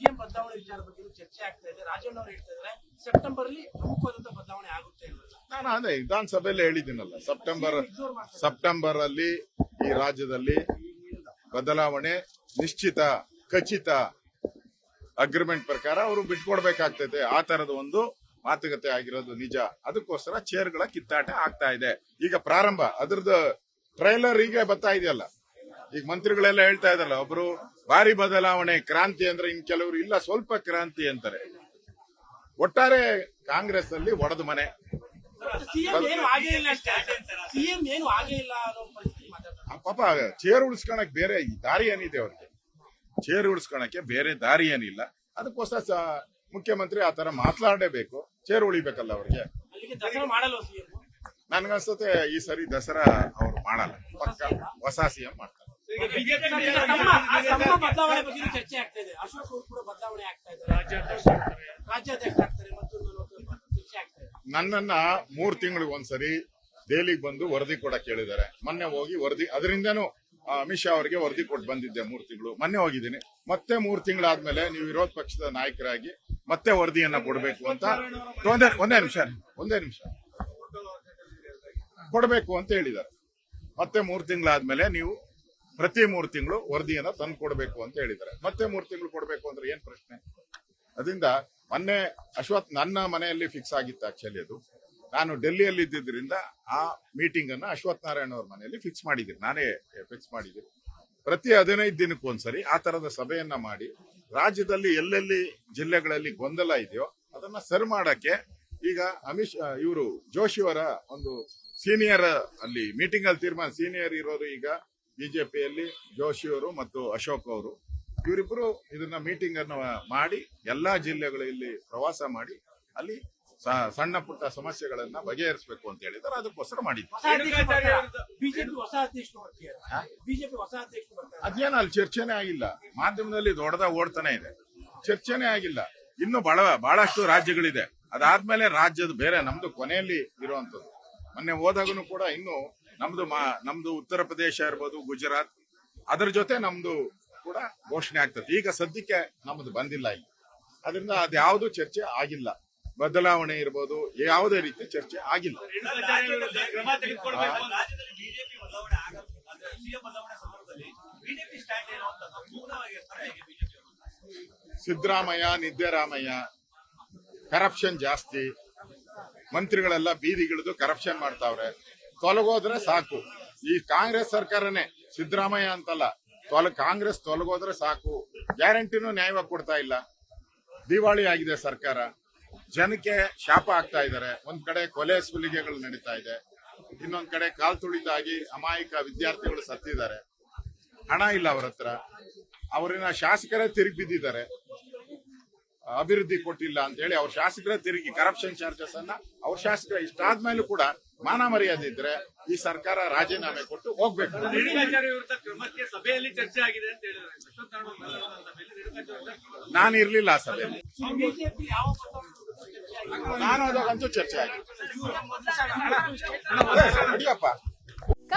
CM ಬದಲಾವಣೆ ವಿಚಾರ ಬಗ್ಗೆ ಚರ್ಚೆ ಆಗ್ತಾ ಇದೆ. ರಾಜಣ್ಣ ಅವರು ಹೇಳ್ತಾ ಇದ್ದಾರೆ ಸೆಪ್ಟೆಂಬರ್ ಅಲ್ಲಿ ಪ್ರಮುಖವಾದಂತ ಬದಲಾವಣೆ ಆಗುತ್ತೆ ನಾನು ಅದೇ ವಿಧಾನಸಭೆಯಲ್ಲಿ ಹೇಳಿದ್ದೀನಲ್ಲ ಸೆಪ್ಟೆಂಬರ್ ಸೆಪ್ಟೆಂಬರ್ ಅಲ್ಲಿ ಈ ರಾಜ್ಯದಲ್ಲಿ ಬದಲಾವಣೆ ನಿಶ್ಚಿತ ಖಚಿತ ಅಗ್ರಿಮೆಂಟ್ ಪ್ರಕಾರ ಅವರು ಬಿಟ್ಕೊಡ್ಬೇಕಾಗ್ತೈತೆ. ಆ ತರದ ಒಂದು ಮಾತುಕತೆ ಆಗಿರೋದು ನಿಜ. ಅದಕ್ಕೋಸ್ಕರ ಚೇರ್ಗಳ ಕಿತ್ತಾಟ ಆಗ್ತಾ ಇದೆ. ಈಗ ಪ್ರಾರಂಭ ಅದ್ರದ್ದು ಟ್ರೈಲರ್ ಈಗ ಬರ್ತಾ ಇದೆಯಲ್ಲ. ಈಗ ಮಂತ್ರಿಗಳೆಲ್ಲ ಹೇಳ್ತಾ ಇದಾರಲ್ಲ ಒಬ್ರು ಭಾರಿ ಬದಲಾವಣೆ ಕ್ರಾಂತಿ ಅಂದ್ರೆ ಇನ್ ಕೆಲವರು ಇಲ್ಲ ಸ್ವಲ್ಪ ಕ್ರಾಂತಿ ಅಂತಾರೆ. ಒಟ್ಟಾರೆ ಕಾಂಗ್ರೆಸ್ ಅಲ್ಲಿ ಒಡೆದ ಮನೆ. ಪಾಪ ಚೇರ್ ಉಳಿಸ್ಕೊಳಕ್ ಬೇರೆ ದಾರಿ ಏನಿದೆ ಅವ್ರಿಗೆ? ಚೇರ್ ಉಳಿಸ್ಕೊಳಕ್ಕೆ ಬೇರೆ ದಾರಿ ಏನಿಲ್ಲ. ಅದಕ್ಕೋಸ್ಕರ ಮುಖ್ಯಮಂತ್ರಿ ಆ ತರ ಮಾತಾಡಲೇಬೇಕು ಚೇರ್ ಉಳಿಬೇಕಲ್ಲ ಅವ್ರಿಗೆ? ನನ್ಗನ್ಸುತ್ತೆ ಈ ಸರಿ ದಸರಾ ಅವ್ರು ಮಾಡಲ್ಲ. ಪಕ್ಕ ಹೊಸ ಸಿಎಂ ಮಾಡ್ತಾರೆ. ಬದಲಾವಣೆ ಬಗ್ಗೆ ಚರ್ಚೆ ಆಗ್ತಾ ಇದೆ. ಅಶೋಕ್ ಅವರು ಕೂಡ ಬದಲಾವಣೆ ಆಗ್ತಾ ಇದೆ ರಾಜ್ಯಾಧ್ಯಕ್ಷ ಆಗ್ತಾರೆ. ಮತ್ತೊಂದು ಅನ್ನೋದು ಚರ್ಚೆ ಆಗ್ತಾ ಇದೆ. ನನ್ನನ್ನ ಮೂರ್ ತಿಂಗಳಿಗೆ ಒಂದ್ಸರಿ ದೆಹಲಿಗೆ ಬಂದು ವರದಿ ಕೊಡಕ್ ಹೇಳಿದ್ದಾರೆ ಮೊನ್ನೆ ಹೋಗಿ ವರದಿ ಅದರಿಂದನೂ ಆ, ಅಮಿತ್ ಶಾ ಅವರಿಗೆ ವರದಿ ಕೊಟ್ಟು ಬಂದಿದ್ದೆ ಮೂರು ತಿಂಗಳು. ಮೊನ್ನೆ ಹೋಗಿದ್ದೀನಿ. ಮತ್ತೆ ಮೂರು ತಿಂಗಳಾದ್ಮೇಲೆ ನೀವು ವಿರೋಧ ಪಕ್ಷದ ನಾಯಕರಾಗಿ ಮತ್ತೆ ವರದಿಯನ್ನ ಕೊಡಬೇಕು ಅಂತ ಒಂದೇ ಒಂದೇ ನಿಮಿಷ ಒಂದೇ ನಿಮಿಷ. ಕೊಡಬೇಕು ಅಂತ ಹೇಳಿದ್ದಾರೆ. ಮತ್ತೆ ಮೂರ್ ತಿಂಗಳಾದ್ಮೇಲೆ ನೀವು ಪ್ರತಿ ಮೂರು ತಿಂಗಳು ವರದಿಯನ್ನ ತಂದು ಕೊಡಬೇಕು ಅಂತ ಹೇಳಿದ್ದಾರೆ. ಮತ್ತೆ ಮೂರು ತಿಂಗಳು ಕೊಡಬೇಕು ಅಂದ್ರೆ ಏನ್ ಪ್ರಶ್ನೆ? ಅದರಿಂದ ಮೊನ್ನೆ ಅಶ್ವಥ್ ನನ್ನ ಮನೆಯಲ್ಲಿ ಫಿಕ್ಸ್ ಆಗಿತ್ತು ಆಕ್ಚುಲಿ ಅದು. ನಾನು ಡೆಲ್ಲಿಯಲ್ಲಿ ಇದ್ದಿದ್ದರಿಂದ ಆ ಮೀಟಿಂಗ್ ಅನ್ನು ಅಶ್ವಥ್ ನಾರಾಯಣ ಅವ್ರ ಮನೆಯಲ್ಲಿ ಫಿಕ್ಸ್ ಮಾಡಿದ್ದೀನಿ ನಾನೇ ಫಿಕ್ಸ್ ಮಾಡಿದ್ದೀನಿ ಪ್ರತಿ ಹದಿನೈದು ದಿನಕ್ಕೊಂದ್ಸರಿ ಆ ತರದ ಸಭೆಯನ್ನ ಮಾಡಿ ರಾಜ್ಯದಲ್ಲಿ ಎಲ್ಲೆಲ್ಲಿ ಜಿಲ್ಲೆಗಳಲ್ಲಿ ಗೊಂದಲ ಇದೆಯೋ ಅದನ್ನ ಸರಿ ಮಾಡಕ್ಕೆ ಈಗ ಅಮಿತ್ ಇವರು ಜೋಶಿಯವರ ಒಂದು ಸೀನಿಯರ್ ಅಲ್ಲಿ ಮೀಟಿಂಗ್ ಅಲ್ಲಿ ತೀರ್ಮಾನ ಸೀನಿಯರ್ ಇರೋರು ಈಗ ಬಿಜೆಪಿಯಲ್ಲಿ ಜೋಶಿ ಅವರು ಮತ್ತು ಅಶೋಕ್ ಅವರು ಇವರಿಬ್ಬರು ಇದನ್ನ ಮೀಟಿಂಗ್ ಅನ್ನು ಮಾಡಿ ಎಲ್ಲಾ ಜಿಲ್ಲೆಗಳಲ್ಲಿ ಪ್ರವಾಸ ಮಾಡಿ ಅಲ್ಲಿ ಸಣ್ಣ ಪುಟ್ಟ ಸಮಸ್ಯೆಗಳನ್ನ ಬಗೆಹರಿಸಬೇಕು ಅಂತ ಹೇಳಿದ್ರೆ ಅದಕ್ಕೋಸ್ಕರ ಅಧ್ಯಕ್ಷರು ಅದೇನು ಅಲ್ಲಿ ಚರ್ಚೆನೇ ಆಗಿಲ್ಲ. ಮಾಧ್ಯಮದಲ್ಲಿ ದೊಡ್ಡದಾಗ ಓಡ್ತಾನೆ ಇದೆ. ಚರ್ಚೆನೇ ಆಗಿಲ್ಲ. ಇನ್ನು ಬಹಳ ಬಹಳಷ್ಟು ರಾಜ್ಯಗಳಿದೆ. ಅದಾದ್ಮೇಲೆ ರಾಜ್ಯದ ಬೇರೆ ನಮ್ದು ಕೊನೆಯಲ್ಲಿ ಇರುವಂತದ್ದು ಮೊನ್ನೆ ಹೋದಾಗನು ಕೂಡ ಇನ್ನು ನಮ್ದು ನಮ್ದು ಉತ್ತರ ಪ್ರದೇಶ ಇರ್ಬೋದು, ಗುಜರಾತ್, ಅದರ ಜೊತೆ ನಮ್ದು ಕೂಡ ಘೋಷಣೆ ಆಗ್ತದೆ. ಈಗ ಸದ್ಯಕ್ಕೆ ನಮ್ದು ಬಂದಿಲ್ಲ ಈಗ ಅದರಿಂದ ಅದ್ಯಾವುದು ಚರ್ಚೆ ಆಗಿಲ್ಲ. ಬದಲಾವಣೆ ಇರ್ಬೋದು, ಯಾವುದೇ ರೀತಿ ಚರ್ಚೆ ಆಗಿಲ್ಲ. ಸಿದ್ದರಾಮಯ್ಯ, ನಿದ್ದರಾಮಯ್ಯ ಕರಪ್ಷನ್ ಜಾಸ್ತಿ, ಮಂತ್ರಿಗಳೆಲ್ಲ ಬೀದಿಗಿಳಿದು ಕರಪ್ಷನ್ ಮಾಡ್ತಾವ್ರೆ. ತೊಲಗೋದ್ರೆ ಸಾಕು. ಈ ಕಾಂಗ್ರೆಸ್ ಸರ್ಕಾರನೇ ಸಿದ್ದರಾಮಯ್ಯ ಅಂತಲ್ಲ, ತೊಲ, ಕಾಂಗ್ರೆಸ್ ತೊಲಗೋದ್ರೆ ಸಾಕು. ಗ್ಯಾರಂಟಿನೂ ನ್ಯಾಯವಾಗಿ ಕೊಡ್ತಾ ಇಲ್ಲ. ದಿವಾಳಿ ಆಗಿದೆ ಸರ್ಕಾರ. ಜನಕ್ಕೆ ಶಾಪ ಆಗ್ತಾ ಇದ್ದಾರೆ. ಒಂದ್ ಕಡೆ ಕೊಲೆ ಸುಲಿಗೆಗಳು ನಡೀತಾ ಇದೆ. ಇನ್ನೊಂದ್ ಕಡೆ ಕಾಲ್ ತುಳಿತಾಗಿ ಅಮಾಯಕ ವಿದ್ಯಾರ್ಥಿಗಳು ಸತ್ತಿದ್ದಾರೆ. ಹಣ ಇಲ್ಲ ಅವ್ರ ಹತ್ರ. ಅವರಿನ ಶಾಸಕರೇ ತಿರುಗಿ ಬಿದ್ದಿದ್ದಾರೆ. ಅಭಿವೃದ್ಧಿ ಕೊಟ್ಟಿಲ್ಲ ಅಂತ ಹೇಳಿ ಅವ್ರ ಶಾಸಕರೇ ತಿರುಗಿ ಕರಪ್ಷನ್ ಚಾರ್ಜಸ್ ಅನ್ನ ಅವ್ರ ಶಾಸಕರ ಇಷ್ಟಾದ್ಮೇಲೂ ಕೂಡ ಮಾನ ಮರ್ಯಾದೆ ಇದ್ರೆ ಈ ಸರ್ಕಾರ ರಾಜೀನಾಮೆ ಕೊಟ್ಟು ಹೋಗ್ಬೇಕು ಕ್ರಮಕ್ಕೆ ಸಭೆಯಲ್ಲಿ ಚರ್ಚೆ ಆಗಿದೆ ಅಂತ ನಾನು ಇರ್ಲಿಲ್ಲ ಆ ಸಭೆಯಲ್ಲಿ? ನಾನು ಅದಕ್ಕಂತೂ ಚರ್ಚೆ ಆಗಿದೆ ಅಡಿಯಪ್ಪ